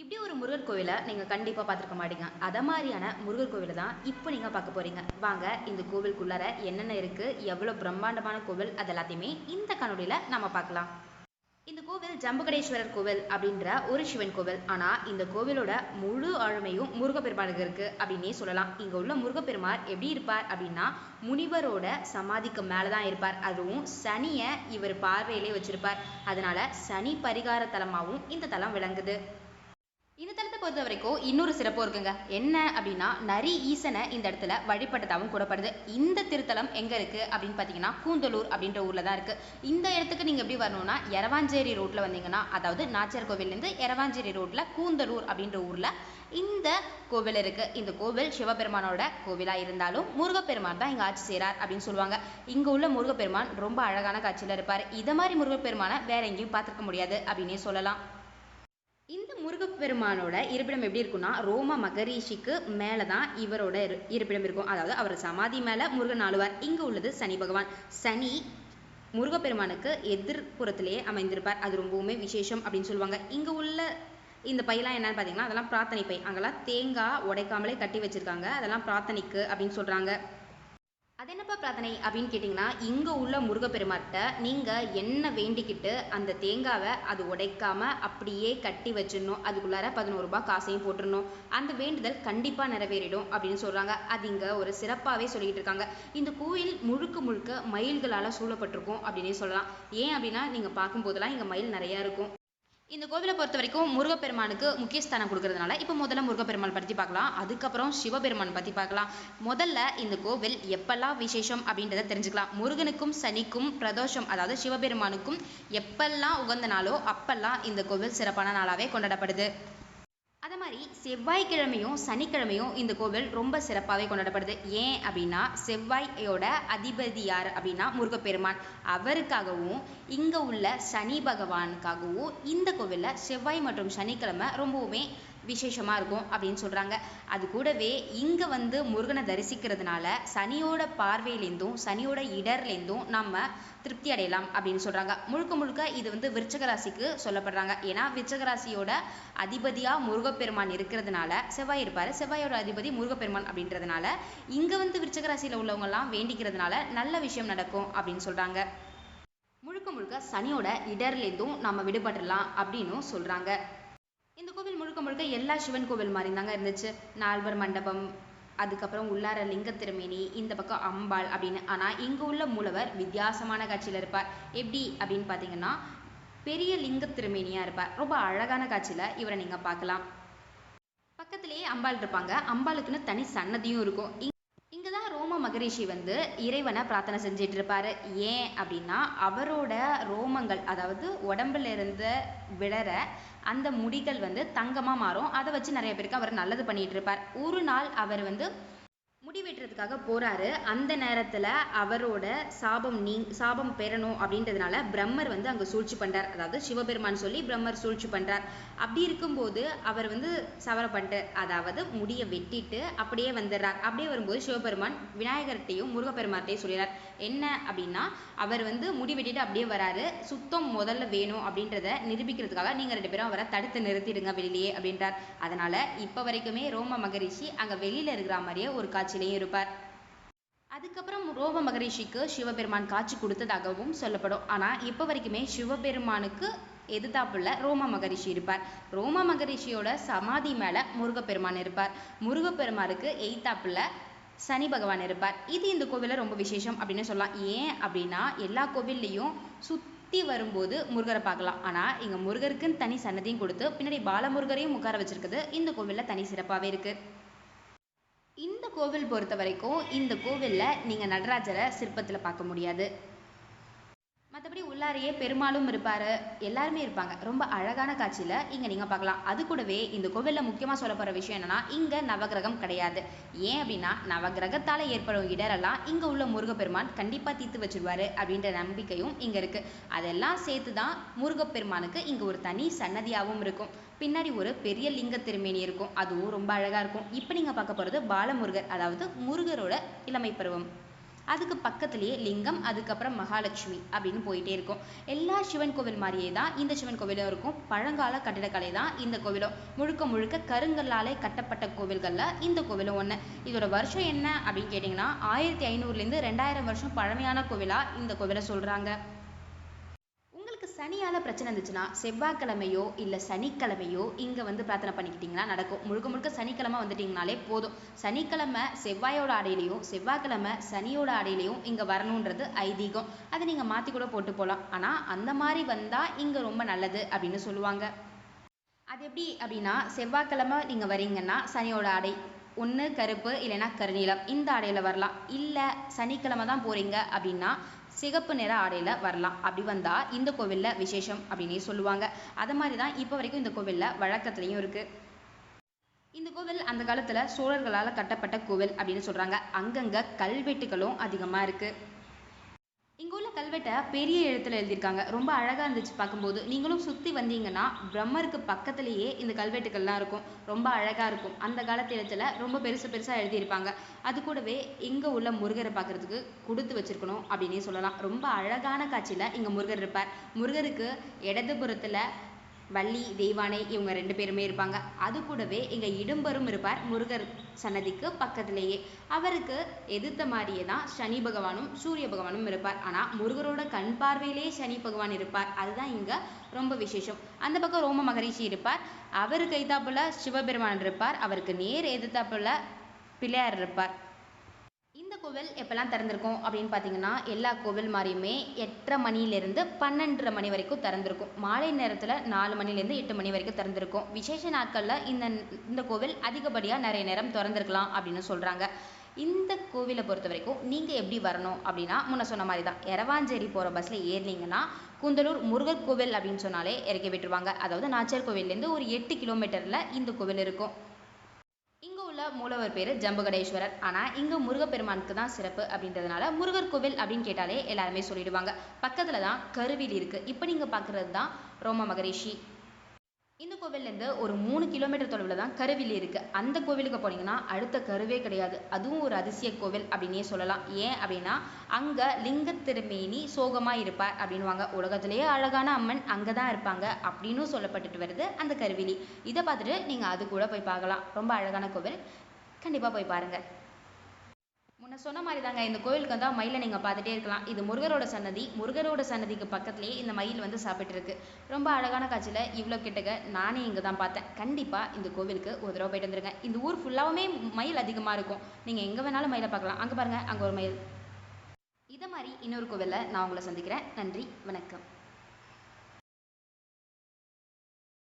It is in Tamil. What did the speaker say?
இப்படி ஒரு முருகர் கோவிலை நீங்கள் கண்டிப்பாக பார்த்துருக்க மாட்டீங்க. அதை மாதிரியான முருகர் கோவிலை தான் இப்போ நீங்கள் பார்க்க போகிறீங்க வாங்க இந்த கோவிலுக்குள்ளார என்னென்ன இருக்குது எவ்வளோ பிரம்மாண்டமான கோவில் அது எல்லாத்தையுமே இந்த காணொலியில் நம்ம பார்க்கலாம். இந்த கோவில் ஜம்புகடேஸ்வரர் கோவில் அப்படின்ற ஒரு சிவன் கோவில். ஆனால் இந்த கோவிலோட முழு ஆளுமையும் முருகப்பெருமானுக்கு இருக்குது அப்படின்னே சொல்லலாம். இங்கே உள்ள முருகப்பெருமார் எப்படி இருப்பார் அப்படின்னா முனிவரோட சமாதிக்கு மேலே தான் இருப்பார். அதுவும் சனியை இவர் பார்வையிலே வச்சிருப்பார். அதனால சனி பரிகார தலமாகவும் இந்த தலம் விளங்குது. இந்த தலத்தை பொறுத்த வரைக்கும் இன்னொரு சிறப்பு இருக்குங்க. என்ன அப்படின்னா நரி ஈசனை இந்த இடத்துல வழிபட்டதாகவும் கூடப்படுது இந்த திருத்தலம் எங்க இருக்கு அப்படின்னு பார்த்தீங்கன்னா கூந்தலூர் அப்படின்ற ஊர்ல தான் இருக்கு. இந்த இடத்துக்கு நீங்க எப்படி வரணும்னா எரவாஞ்சேரி ரோட்ல வந்தீங்கன்னா அதாவது நாச்சியார் கோவில்லேருந்து எரவாஞ்சேரி ரோட்ல கூந்தலூர் அப்படின்ற ஊர்ல இந்த கோவில் இருக்கு. இந்த கோவில் சிவபெருமானோட கோவிலா இருந்தாலும் முருகப்பெருமான் தான் இங்க ஆட்சி செய்கிறார் அப்படின்னு சொல்லுவாங்க. இங்க உள்ள முருகப்பெருமான் ரொம்ப அழகான காட்சியில இருப்பார். இதை மாதிரி முருகப்பெருமானை வேற எங்கேயும் பார்த்துருக்க முடியாது அப்படின்னே சொல்லலாம். முருகப்பெருமானோட இருப்பிடம் எப்படி இருக்கும்னா ரோம மகரிஷிக்கு மேலே தான் இவரோட இரு இருப்பிடம் இருக்கும். அதாவது அவர் சமாதி மேலே முருகன் ஆளுவார். இங்கே உள்ளது சனி பகவான். சனி முருகப்பெருமானுக்கு எதிர்ப்புறத்திலேயே அமைந்திருப்பார். அது ரொம்பவுமே விசேஷம் அப்படின்னு சொல்லுவாங்க. இங்கே உள்ள இந்த பையெல்லாம் என்னன்னு பார்த்தீங்கன்னா அதெல்லாம் பிரார்த்தனை பை. அங்கெல்லாம் தேங்காய் உடைக்காமலே கட்டி வச்சிருக்காங்க. அதெல்லாம் பிரார்த்தனைக்கு அப்படின்னு சொல்கிறாங்க அது என்னப்பா பிரார்த்தனை அப்படின்னு கேட்டிங்கன்னா இங்கே உள்ள முருகப்பெருமாட்ட நீங்கள் என்ன வேண்டிக்கிட்டு அந்த தேங்காவை அது உடைக்காம அப்படியே கட்டி வச்சிடணும். அதுக்குள்ளார பதினோரு ரூபாய் காசையும் போட்டுடணும். அந்த வேண்டுதல் கண்டிப்பாக நிறைவேறிடும் அப்படின்னு சொல்கிறாங்க அது இங்கே ஒரு சிறப்பாகவே சொல்லிக்கிட்டு இருக்காங்க. இந்த கோயில் முழுக்க முழுக்க மயில்களால் சூழப்பட்டிருக்கும் அப்படின்னே சொல்லலாம். ஏன் அப்படின்னா நீங்கள் பார்க்கும்போதெல்லாம் இங்கே மயில் நிறையா இருக்கும். இந்த கோவிலை பொறுத்த வரைக்கும் முருகப்பெருமானுக்கு முக்கிய ஸ்தானம் கொடுக்கறதுனால இப்போ முதல்ல முருகப்பெருமான் பற்றி பார்க்கலாம். அதுக்கப்புறம் சிவபெருமான் பற்றி பார்க்கலாம். முதல்ல இந்த கோவில் எப்பெல்லாம் விசேஷம் அப்படின்றத தெரிஞ்சுக்கலாம். முருகனுக்கும் சனிக்கும் பிரதோஷம் அதாவது சிவபெருமானுக்கும் எப்பெல்லாம் உகந்த நாளோ அப்பெல்லாம் இந்த கோவில் சிறப்பான நாளாகவே கொண்டாடப்படுது. மாதிரி செவ்வாய்க்கிழமையும் சனிக்கிழமையும் இந்த கோவில் ரொம்ப சிறப்பாகவே கொண்டாடப்படுது. ஏன் அப்படின்னா செவ்வாயோட அதிபதி யார் அப்படின்னா முருகப்பெருமான். அவருக்காகவும் இங்கே உள்ள சனி பகவானுக்காகவும் இந்த கோவிலில் செவ்வாய் மற்றும் சனிக்கிழமை ரொம்பவுமே விசேஷமாக இருக்கும் அப்படின்னு சொல்கிறாங்க அது கூடவே இங்கே வந்து முருகனை தரிசிக்கிறதுனால சனியோட பார்வையிலேருந்தும் சனியோட இடர்லேருந்தும் நம்ம திருப்தி அடையலாம் அப்படின்னு சொல்கிறாங்க முழுக்க முழுக்க இது வந்து விருச்சக ராசிக்கு சொல்லப்படுறாங்க. ஏன்னா விருச்சக ராசியோட அதிபதியாக முருகப்பெருமான் இருக்கிறதுனால செவ்வாய் இருப்பார். செவ்வாயோட அதிபதி முருகப்பெருமான் அப்படின்றதுனால இங்கே வந்து விருச்சக ராசியில் உள்ளவங்கெல்லாம் வேண்டிக்கிறதுனால நல்ல விஷயம் நடக்கும் அப்படின்னு சொல்கிறாங்க முழுக்க முழுக்க சனியோட இடர்லேருந்தும் நம்ம விடுபடலாம் அப்படின்னும் சொல்கிறாங்க இந்த கோவில் முழுக்க முழுக்க எல்லா சிவன் கோவில் மாதிரி தாங்க இருந்துச்சு. நால்வர் மண்டபம் அதுக்கப்புறம் உள்ளார லிங்க திருமேனி இந்த பக்கம் அம்பாள் அப்படின்னு. ஆனால் இங்கே உள்ள மூலவர் வித்தியாசமான காட்சியில் இருப்பார். எப்படி அப்படின்னு பார்த்தீங்கன்னா பெரிய லிங்க திருமேனியாக இருப்பார். ரொம்ப அழகான காட்சியில் இவரை நீங்கள் பார்க்கலாம். பக்கத்திலேயே அம்பாள் இருப்பாங்க. அம்பாளுக்குன்னு தனி சன்னதியும் இருக்கும். இங்கே தான் ரோம மகரிஷி வந்து இறைவனை பிரார்த்தனை செஞ்சிட்டு இருப்பாரு. ஏன் அப்படின்னா அவரோட ரோமங்கள் அதாவது உடம்புல இருந்த விழற அந்த முடிகள் வந்து தங்கமாக மாறும். அதை வச்சு நிறைய பேருக்கு அவர் நல்லது பண்ணிட்டு இருப்பார். ஒரு நாள் அவர் வந்து முடி வெட்டுறதுக்காக போறாரு. அந்த நேரத்துல அவரோட சாபம் நீ சாபம் பெறணும் அப்படின்றதுனால பிரம்மர் வந்து அங்க சூழ்ச்சி பண்றார். அதாவது சிவபெருமான் சொல்லி பிரம்மர் சூழ்ச்சி பண்றார். அப்படி இருக்கும்போது அவர் வந்து சவர பண்ணிட்டு அதாவது முடியை வெட்டிட்டு அப்படியே வந்துடுறார். அப்படியே வரும்போது சிவபெருமான் விநாயகர்கிட்டையும் முருகப்பெருமான்கிட்டையும் சொல்லிடுறார். என்ன அப்படின்னா அவர் வந்து முடி வெட்டிட்டு அப்படியே வராரு. சுத்தம் முதல்ல வேணும் அப்படின்றத நிரூபிக்கிறதுக்காக நீங்க ரெண்டு பேரும் அவரை தடுத்து நிறுத்திடுங்க வெளியிலேயே அப்படின்றார். அதனால இப்ப வரைக்குமே ரோம மகரிஷி அங்க வெளியில இருக்கிற மாதிரியே ஒரு காட்சியில் இருப்பார் அதுக்கப்புறம் ரோம மகரிஷிக்கு சிவபெருமான் காட்சி கொடுத்ததாகவும் சொல்லப்படும். ஆனா இப்போ வரைக்குமே சிவபெருமானுக்கு எதிர்த்தாப்புல ரோம மகரிஷி இருப்பார். ரோம மகரிஷியோட சமாதி மேல முருகப்பெருமான் இருப்பார். முருகப்பெருமானுக்கு எய்த்தாப்புல சனி பகவான் இருப்பார். இது இந்த கோவிலில் ரொம்ப விசேஷம் அப்படின்னு சொல்லலாம். ஏன் அப்படின்னா எல்லா கோவில்லையும் சுற்றி வரும்போது முருகரை பார்க்கலாம். ஆனால் இங்கே முருகருக்குன்னு தனி சன்னதியும் கொடுத்து பின்னாடி பாலமுருகரையும் உட்கார வச்சிருக்குது. இந்த கோவிலில் தனி சிறப்பாகவே இருக்கு. இந்த கோவில் பொறுத்த வரைக்கும் இந்த கோவிலில் நீங்கள் நடராஜரை சிற்பத்தில் பார்க்க முடியாது. மற்றபடி உள்ளாரையே பெருமாளும் இருப்பார் எல்லாருமே இருப்பாங்க. ரொம்ப அழகான காட்சியில் இங்கே நீங்கள் பார்க்கலாம். அது கூடவே இந்த கோவிலில் முக்கியமாக சொல்ல போகிற விஷயம் என்னென்னா இங்கே நவகிரகம் கிடையாது. ஏன் அப்படின்னா நவகிரகத்தால் ஏற்படும் இடரெல்லாம் இங்கே உள்ள முருகப்பெருமான் கண்டிப்பாக தீர்த்து வச்சிருவாரு அப்படின்ற நம்பிக்கையும் இங்கே இருக்குது அதெல்லாம் சேர்த்து தான் முருகப்பெருமானுக்கு இங்கே ஒரு தனி சன்னதியாகவும் இருக்கும். பின்னாடி ஒரு பெரிய லிங்க திருமேனி இருக்கும். அதுவும் ரொம்ப அழகாக இருக்கும். இப்போ நீங்கள் பார்க்க போகிறது பாலமுருகர் அதாவது முருகரோட இளமை பருவம். அதுக்கு பக்கத்துலேயே லிங்கம் அதுக்கப்புறம் மகாலட்சுமி அப்படின்னு போயிட்டே இருக்கும். எல்லா சிவன் கோவில் மாதிரியே தான் இந்த சிவன் கோவிலும் இருக்கும். பழங்கால கட்டிடக்கலை தான் இந்த கோவிலும். முழுக்க முழுக்க கருங்கல்லாலே கட்டப்பட்ட கோவில்களில் இந்த கோவிலும் ஒன்று இதோட வருஷம் என்ன அப்படின்னு கேட்டிங்கன்னா ஆயிரத்தி ஐநூறுலேருந்து ரெண்டாயிரம் வருஷம் பழமையான கோவிலாக இந்த கோவிலை சொல்கிறாங்க சனியால பிரச்சனை இருந்துச்சுன்னா செவ்வாய்க்கிழமையோ இல்லை சனிக்கிழமையோ இங்கே வந்து பிரார்த்தனை பண்ணிக்கிட்டிங்கன்னா நடக்கும். முழுக்க முழுக்க சனிக்கிழமை வந்துட்டிங்கனாலே போதும். சனிக்கிழமை செவ்வாயோட ஆடையிலையும் செவ்வாய்க்கிழமை சனியோட ஆடையிலையும் இங்கே வரணுன்றது ஐதீகம். அதை நீங்கள் மாற்றி கூட போட்டு போகலாம் ஆனால் அந்த மாதிரி வந்தால் இங்கே ரொம்ப நல்லது அப்படின்னு சொல்லுவாங்க. அது எப்படி அப்படின்னா செவ்வாய்க்கிழமை நீங்கள் வரீங்கன்னா சனியோட ஆடை. ஒன்று கருப்பு இல்லைன்னா கருநீலம். இந்த ஆடையில் வரலாம். இல்லை சனிக்கிழமை தான் போகிறீங்க அப்படின்னா சிகப்பு நிற ஆடையில் வரலாம். அப்படி வந்தால் இந்த கோவிலில் விசேஷம் அப்படின்னே சொல்லுவாங்க. அது மாதிரி தான் இப்போ வரைக்கும் இந்த கோவிலில் வழக்கத்துலேயும் இருக்குது இந்த கோவில் அந்த காலத்தில் சோழர்களால் கட்டப்பட்ட கோவில் அப்படின்னு சொல்கிறாங்க அங்கங்கே கல்வெட்டுகளும் அதிகமாக இருக்குது கல்வெட்டை பெரிய எழுத்துல எழுதியிருக்காங்க. ரொம்ப அழகாக இருந்துச்சு பார்க்கும்போது. நீங்களும் சுற்றி வந்தீங்கன்னா பிரம்மருக்கு பக்கத்துலேயே இந்த கல்வெட்டுகள்லாம் இருக்கும். ரொம்ப அழகாக இருக்கும். அந்த காலத்து எழுத்துல ரொம்ப பெருசு பெருசாக எழுதியிருப்பாங்க. அது கூடவே இங்கே உள்ள முருகரை பார்க்குறதுக்கு கொடுத்து வச்சிருக்கணும் அப்படின்னே சொல்லலாம். ரொம்ப அழகான காட்சியில் இங்கே முருகர் இருப்பார். முருகருக்கு இடதுபுறத்தில் வள்ளி தெய்வானை இவங்க ரெண்டு பேருமே இருப்பாங்க. அது கூடவே இங்கே இடும்பரும் இருப்பார். முருகர் சன்னதிக்கு பக்கத்திலேயே. அவருக்கு எதிர்த்த மாதிரியே தான் சனி பகவானும் சூரிய பகவானும் இருப்பார். ஆனால் முருகரோட கண் பார்வையிலே சனி பகவான் இருப்பார். அதுதான் இங்கே ரொம்ப விசேஷம். அந்த பக்கம் ரோம மகரிஷி இருப்பார். அவருக்கு எதிர்த்தாப்புல சிவபெருமான் இருப்பார். அவருக்கு நேர் எதிர்த்தாப்புல பிள்ளையார் இருப்பார். கோவில் எப்பெல்லாம் திறந்திருக்கும் அப்படின்னு பார்த்தீங்கன்னா எல்லா கோவில் மாதிரியுமே எட்டரை மணிலேருந்து பன்னெண்டரை மணி வரைக்கும் திறந்திருக்கும். மாலை நேரத்தில் நாலு மணிலேருந்து எட்டு மணி வரைக்கும் திறந்திருக்கும். விசேஷ நாட்களில் இந்த இந்த கோவில் அதிகப்படியாக நிறைய நேரம் திறந்திருக்கலாம் அப்படின்னு சொல்கிறாங்க இந்த கோவிலை பொறுத்த வரைக்கும் நீங்கள் எப்படி வரணும் அப்படின்னா முன்ன சொன்ன மாதிரி தான் எரவாஞ்சேரி போகிற பஸ்ஸில் ஏறினீங்கன்னா குந்தலூர் முருகர் கோவில் அப்படின்னு சொன்னாலே இறக்கி விட்டுருவாங்க. அதாவது நாச்சியார் கோவில்லேருந்து ஒரு எட்டு கிலோமீட்டரில் இந்த கோவில் இருக்கும். மூலவர் பேர் ஜம்புகடேஸ்வரர். ஆனால் இங்கே முருகப்பெருமானுக்கு தான் சிறப்பு அப்படின்றதுனால முருகர் கோவில் அப்படின்னு கேட்டாலே எல்லாருமே சொல்லிடுவாங்க. பக்கத்தில் தான் கருவில் இருக்குது இப்போ நீங்கள் பார்க்குறது தான் ரோம மகரிஷி இந்த கோவில்லேருந்து ஒரு மூணு கிலோமீட்டர் தொலைவில் தான் கருவில் இருக்குது அந்த கோவிலுக்கு போனீங்கன்னா அடுத்த கருவே கிடையாது. அதுவும் ஒரு அதிசய கோவில் அப்படின்னே சொல்லலாம். ஏன் அப்படின்னா அங்கே லிங்க திருமேனி சோகமாக இருப்பார் அப்படின்வாங்க உலகத்திலேயே அழகான அம்மன் அங்கே தான் இருப்பாங்க அப்படின்னு சொல்லப்பட்டுட்டு வருது அந்த கருவிலி இதை பார்த்துட்டு நீங்கள் அது கூட போய் பார்க்கலாம். ரொம்ப அழகான கோவில். கண்டிப்பாக போய் பாருங்கள் முன்ன சொன்ன மாதிரி தாங்க இந்த கோவிலுக்கு வந்தால் மயிலை நீங்கள் பார்த்துட்டே இருக்கலாம். இது முருகரோட சன்னதி. முருகரோட சன்னதிக்கு பக்கத்துலேயே இந்த மயில் வந்து சாப்பிட்டு இருக்கு ரொம்ப அழகான காட்சியில் இவ்வளோ கிட்டக்க நானே இங்கே தான் பார்த்தேன். கண்டிப்பாக இந்த கோவிலுக்கு ஒரு தடவை போயிட்டு வந்துருங்க. இந்த ஊர் ஃபுல்லாகவுமே மயில் அதிகமாக இருக்கும். நீங்கள் எங்கே வேணாலும் மயிலை பார்க்கலாம். அங்கே பாருங்கள் அங்கே ஒரு மயில். இதை மாதிரி இன்னொரு கோவிலில் நான் உங்களை சந்திக்கிறேன். நன்றி வணக்கம்.